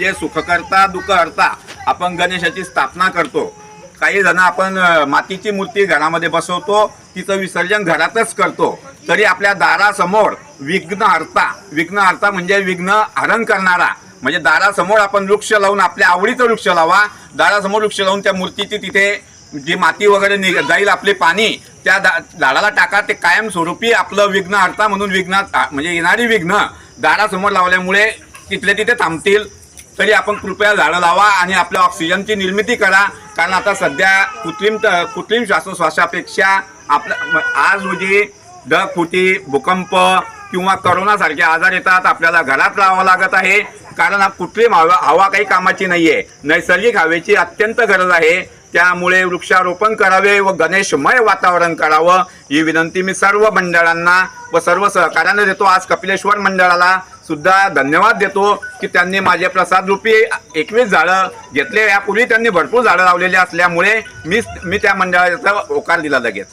म्हणजे सुखकर्ता दुःखहर्ता आपण गणेशाची स्थापना करतो. काही जण आपण मातीची मूर्ती घरामध्ये बसवतो तिचं विसर्जन घरातच करतो. तरी आपल्या दारासमोर विघ्नहर्ता विघ्नहर्ता म्हणजे विघ्न हरण करणारा. म्हणजे दारासमोर आपण वृक्ष लावून आपल्या आवडीचं वृक्ष लावा. दारासमोर वृक्ष लावून त्या मूर्तीची तिथे जी माती वगैरे निघ जाईल आपले पाणी त्या दा झाडाला टाका. ते कायमस्वरूपी आपलं विघ्न हरता म्हणून विघ्न म्हणजे येणारी विघ्न दारासमोर लावल्यामुळे तिथले तिथे थांबतील. तरी आपण कृपया झाडं लावा आणि आपल्या ऑक्सिजनची निर्मिती करा. कारण आता सध्या कृत्रिम कृत्रिम श्वासोश्वासापेक्षा आपल्या आज रोजी ढगफुटी भूकंप किंवा करोनासारखे आजार येतात आपल्याला घरात राहावं लागत आहे. कारण हा कृत्रिम हवा हवा काही कामाची नाही आहे नैसर्गिक हवेची अत्यंत गरज आहे. त्यामुळे वृक्षारोपण करावे व गणेशमय वातावरण करावं. ही विनंती मी सर्व मंडळांना व सर्व सहकार्यांना देतो. आज कपिलेश्वर मंडळाला सुद्धा धन्यवाद देतो की त्यांनी माझे प्रसाद रूपी एकवीस झाडं घेतले. यापूर्वी त्यांनी भरपूर झाडं लावलेली असल्यामुळे मी मी त्या मंडळाचा होकार दिला लगेच.